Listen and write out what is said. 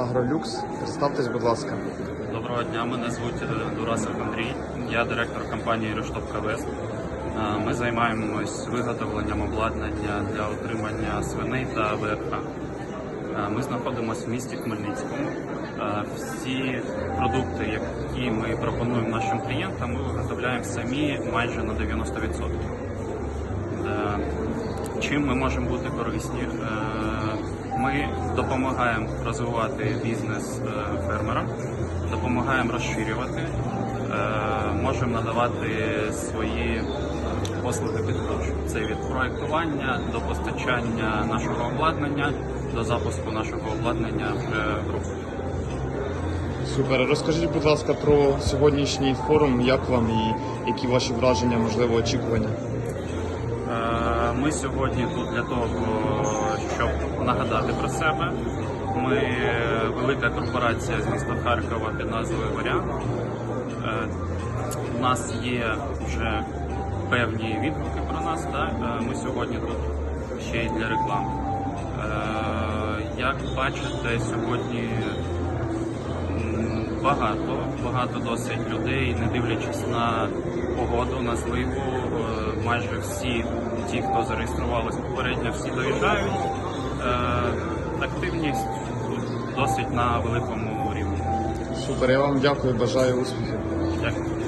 Агролюкс. Представтесь, будь ласка. Доброго дня, мене звуть е, Дурасов Андрій. Я директор компанії Рештоп КВС. Е, Ми займаємось виготовленням обладнання для утримання свиней та ВРХ. Е, Ми знаходимося в місті Хмельницькому. Всі продукти, які ми пропонуємо нашим клієнтам, ми виготовляємо самі майже на 90%. Е, Чим ми можемо бути корисні? Е, Ми допомагаємо розвивати бізнес е, фермерам, допомагаємо розширювати, е, можемо надавати свої е, послуги під. Це від проектування до постачання нашого обладнання, до запуску нашого обладнання в руку. Супер. Розкажіть, будь ласка, про сьогоднішній форум, як вам і які ваші враження, можливо, очікування. Е, Ми сьогодні тут для того, щоб нагадати про себе. Ми е, велика корпорація з міста Харкова під назвою Варіант. Е, У нас є вже певні відгуки про нас. Да? Е, Ми сьогодні тут ще й для реклами. Як бачите, сьогодні Багато, багато досить людей, не дивлячись на погоду, на зливу. Майже всі ті, хто зареєструвалися попередньо, всі доїжджають. Досить на великому рівні. Супер, я вам дякую, бажаю успіхів. Дякую.